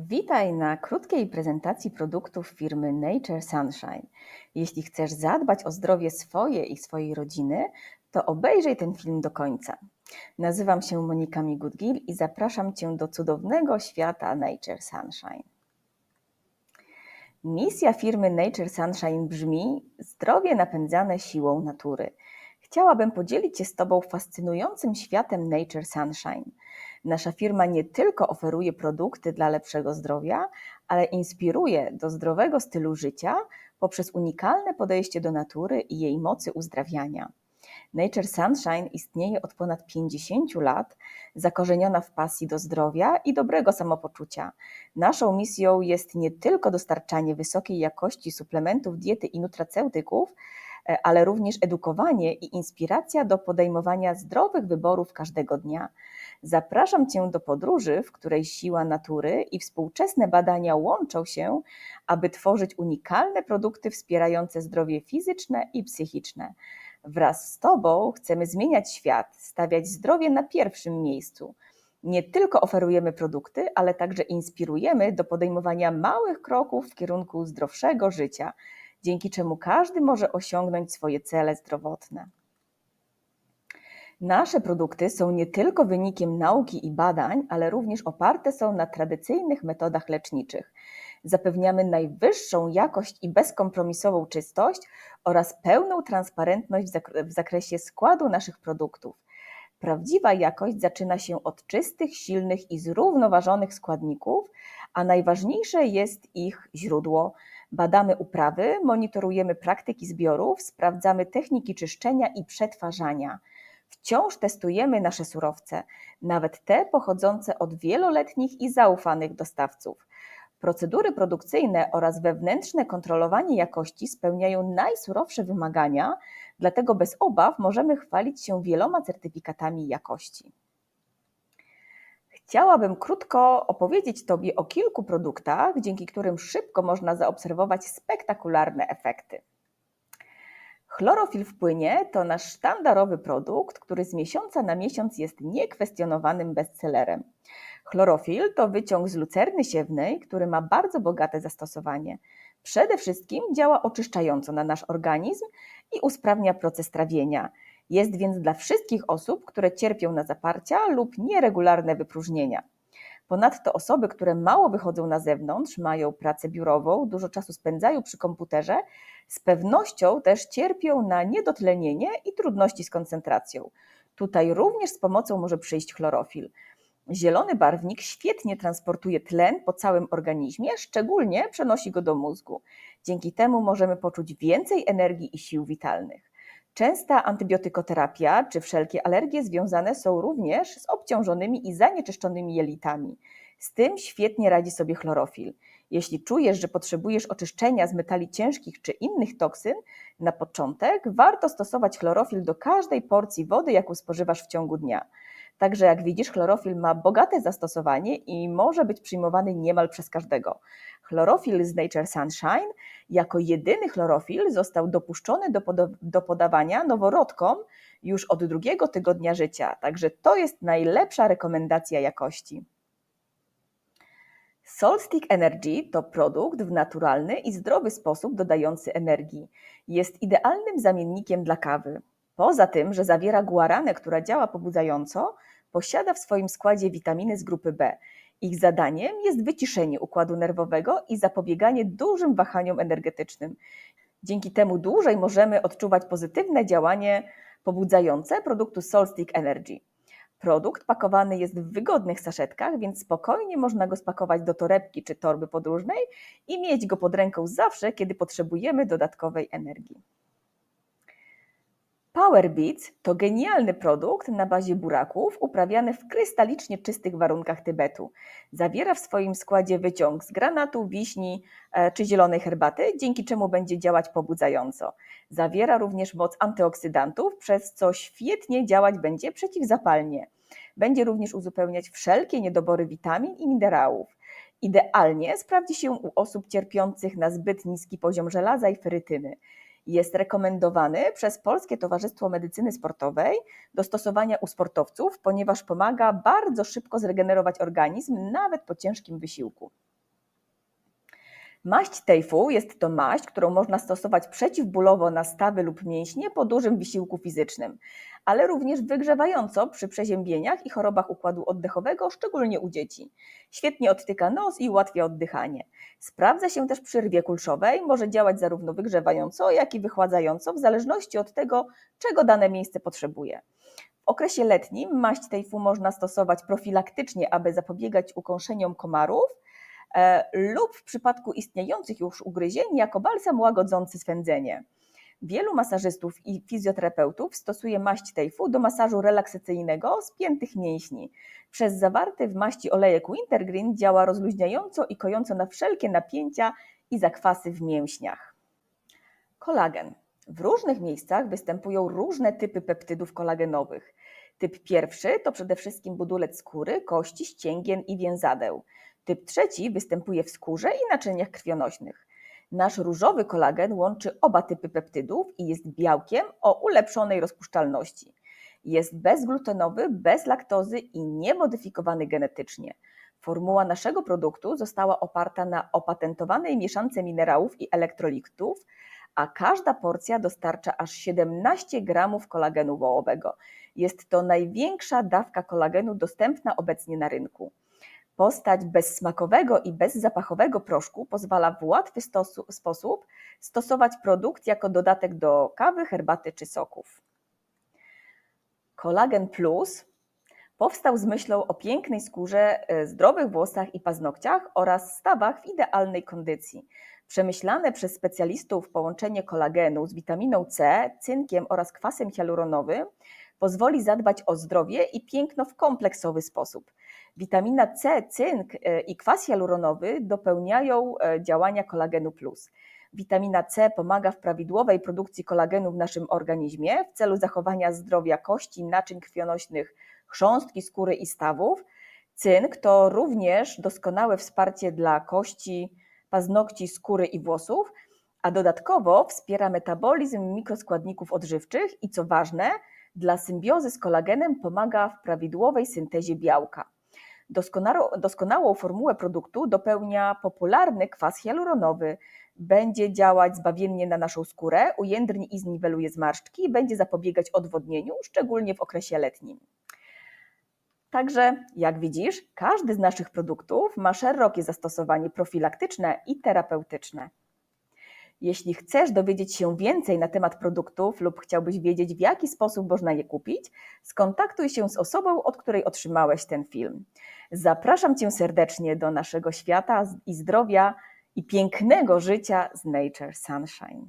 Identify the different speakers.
Speaker 1: Witaj na krótkiej prezentacji produktów firmy Nature Sunshine. Jeśli chcesz zadbać o zdrowie swoje i swojej rodziny, to obejrzyj ten film do końca. Nazywam się Monika Migutgil i zapraszam Cię do cudownego świata Nature Sunshine. Misja firmy Nature Sunshine brzmi: zdrowie napędzane siłą natury. Chciałabym podzielić się z Tobą fascynującym światem Nature Sunshine. Nasza firma nie tylko oferuje produkty dla lepszego zdrowia, ale inspiruje do zdrowego stylu życia poprzez unikalne podejście do natury i jej mocy uzdrawiania. Nature Sunshine istnieje od ponad 50 lat, zakorzeniona w pasji do zdrowia i dobrego samopoczucia. Naszą misją jest nie tylko dostarczanie wysokiej jakości suplementów diety i nutraceutyków, ale również edukowanie i inspiracja do podejmowania zdrowych wyborów każdego dnia. Zapraszam Cię do podróży, w której siła natury i współczesne badania łączą się, aby tworzyć unikalne produkty wspierające zdrowie fizyczne i psychiczne. Wraz z Tobą chcemy zmieniać świat, stawiać zdrowie na pierwszym miejscu. Nie tylko oferujemy produkty, ale także inspirujemy do podejmowania małych kroków w kierunku zdrowszego życia, dzięki czemu każdy może osiągnąć swoje cele zdrowotne. Nasze produkty są nie tylko wynikiem nauki i badań, ale również oparte są na tradycyjnych metodach leczniczych. Zapewniamy najwyższą jakość i bezkompromisową czystość oraz pełną transparentność w zakresie składu naszych produktów. Prawdziwa jakość zaczyna się od czystych, silnych i zrównoważonych składników, a najważniejsze jest ich źródło. Badamy uprawy, monitorujemy praktyki zbiorów, sprawdzamy techniki czyszczenia i przetwarzania. Wciąż testujemy nasze surowce, nawet te pochodzące od wieloletnich i zaufanych dostawców. Procedury produkcyjne oraz wewnętrzne kontrolowanie jakości spełniają najsurowsze wymagania, dlatego bez obaw możemy chwalić się wieloma certyfikatami jakości. Chciałabym krótko opowiedzieć Tobie o kilku produktach, dzięki którym szybko można zaobserwować spektakularne efekty. Chlorofil w płynie to nasz sztandarowy produkt, który z miesiąca na miesiąc jest niekwestionowanym bestsellerem. Chlorofil to wyciąg z lucerny siewnej, który ma bardzo bogate zastosowanie. Przede wszystkim działa oczyszczająco na nasz organizm i usprawnia proces trawienia. Jest więc dla wszystkich osób, które cierpią na zaparcia lub nieregularne wypróżnienia. Ponadto osoby, które mało wychodzą na zewnątrz, mają pracę biurową, dużo czasu spędzają przy komputerze, z pewnością też cierpią na niedotlenienie i trudności z koncentracją. Tutaj również z pomocą może przyjść chlorofil. Zielony barwnik świetnie transportuje tlen po całym organizmie, szczególnie przenosi go do mózgu. Dzięki temu możemy poczuć więcej energii i sił witalnych. Częsta antybiotykoterapia czy wszelkie alergie związane są również z obciążonymi i zanieczyszczonymi jelitami. Z tym świetnie radzi sobie chlorofil. Jeśli czujesz, że potrzebujesz oczyszczenia z metali ciężkich czy innych toksyn, na początek warto stosować chlorofil do każdej porcji wody, jaką spożywasz w ciągu dnia. Także jak widzisz, chlorofil ma bogate zastosowanie i może być przyjmowany niemal przez każdego. Chlorofil z Nature Sunshine jako jedyny chlorofil został dopuszczony do, do podawania noworodkom już od drugiego tygodnia życia, także to jest najlepsza rekomendacja jakości. Solstick Energy to produkt w naturalny i zdrowy sposób dodający energii. Jest idealnym zamiennikiem dla kawy. Poza tym, że zawiera guaranę, która działa pobudzająco, posiada w swoim składzie witaminy z grupy B. Ich zadaniem jest wyciszenie układu nerwowego i zapobieganie dużym wahaniom energetycznym. Dzięki temu dłużej możemy odczuwać pozytywne działanie pobudzające produktu Solstick Energy. Produkt pakowany jest w wygodnych saszetkach, więc spokojnie można go spakować do torebki czy torby podróżnej i mieć go pod ręką zawsze, kiedy potrzebujemy dodatkowej energii. Power Beats to genialny produkt na bazie buraków uprawiany w krystalicznie czystych warunkach Tybetu. Zawiera w swoim składzie wyciąg z granatu, wiśni e, czy zielonej herbaty, dzięki czemu będzie działać pobudzająco. Zawiera również moc antyoksydantów, przez co świetnie działać będzie przeciwzapalnie. Będzie również uzupełniać wszelkie niedobory witamin i minerałów. Idealnie sprawdzi się u osób cierpiących na zbyt niski poziom żelaza i ferytyny. Jest rekomendowany przez Polskie Towarzystwo Medycyny Sportowej do stosowania u sportowców, ponieważ pomaga bardzo szybko zregenerować organizm, nawet po ciężkim wysiłku. Maść Tejfu jest to maść, którą można stosować przeciwbólowo na stawy lub mięśnie po dużym wysiłku fizycznym, ale również wygrzewająco przy przeziębieniach i chorobach układu oddechowego, szczególnie u dzieci. Świetnie odtyka nos i ułatwia oddychanie. Sprawdza się też przy rwie kulszowej, może działać zarówno wygrzewająco, jak i wychładzająco, w zależności od tego, czego dane miejsce potrzebuje. W okresie letnim maść Tejfu można stosować profilaktycznie, aby zapobiegać ukąszeniom komarów, lub w przypadku istniejących już ugryzień jako balsam łagodzący swędzenie. Wielu masażystów i fizjoterapeutów stosuje maść Tejfu do masażu relaksacyjnego spiętych mięśni. Przez zawarty w maści olejek Wintergreen działa rozluźniająco i kojąco na wszelkie napięcia i zakwasy w mięśniach. Kolagen. W różnych miejscach występują różne typy peptydów kolagenowych. Typ pierwszy to przede wszystkim budulec skóry, kości, ścięgien i więzadeł. Typ trzeci występuje w skórze i naczyniach krwionośnych. Nasz różowy kolagen łączy oba typy peptydów i jest białkiem o ulepszonej rozpuszczalności. Jest bezglutenowy, bez laktozy i niemodyfikowany genetycznie. Formuła naszego produktu została oparta na opatentowanej mieszance minerałów i elektrolitów, a każda porcja dostarcza aż 17 gramów kolagenu wołowego. Jest to największa dawka kolagenu dostępna obecnie na rynku. Postać bezsmakowego i bezzapachowego proszku pozwala w łatwy sposób stosować produkt jako dodatek do kawy, herbaty czy soków. Kolagen Plus powstał z myślą o pięknej skórze, e, zdrowych włosach i paznokciach oraz stawach w idealnej kondycji. Przemyślane przez specjalistów połączenie kolagenu z witaminą C, cynkiem oraz kwasem hialuronowym pozwoli zadbać o zdrowie i piękno w kompleksowy sposób. Witamina C, cynk e, i kwas hialuronowy dopełniają e, działania kolagenu plus. Witamina C pomaga w prawidłowej produkcji kolagenu w naszym organizmie w celu zachowania zdrowia kości, naczyń krwionośnych, chrząstki skóry i stawów. Cynk to również doskonałe wsparcie dla kości, paznokci, skóry i włosów, a dodatkowo wspiera metabolizm mikroskładników odżywczych i co ważne, dla symbiozy z kolagenem pomaga w prawidłowej syntezie białka. Doskonałą, formułę produktu dopełnia popularny kwas hialuronowy. Będzie działać zbawiennie na naszą skórę, ujędrni i zniweluje zmarszczki, będzie zapobiegać odwodnieniu, szczególnie w okresie letnim. Także, jak widzisz, każdy z naszych produktów ma szerokie zastosowanie profilaktyczne i terapeutyczne. Jeśli chcesz dowiedzieć się więcej na temat produktów lub chciałbyś wiedzieć, w jaki sposób można je kupić, skontaktuj się z osobą, od której otrzymałeś ten film. Zapraszam Cię serdecznie do naszego świata i zdrowia i pięknego życia z Nature Sunshine.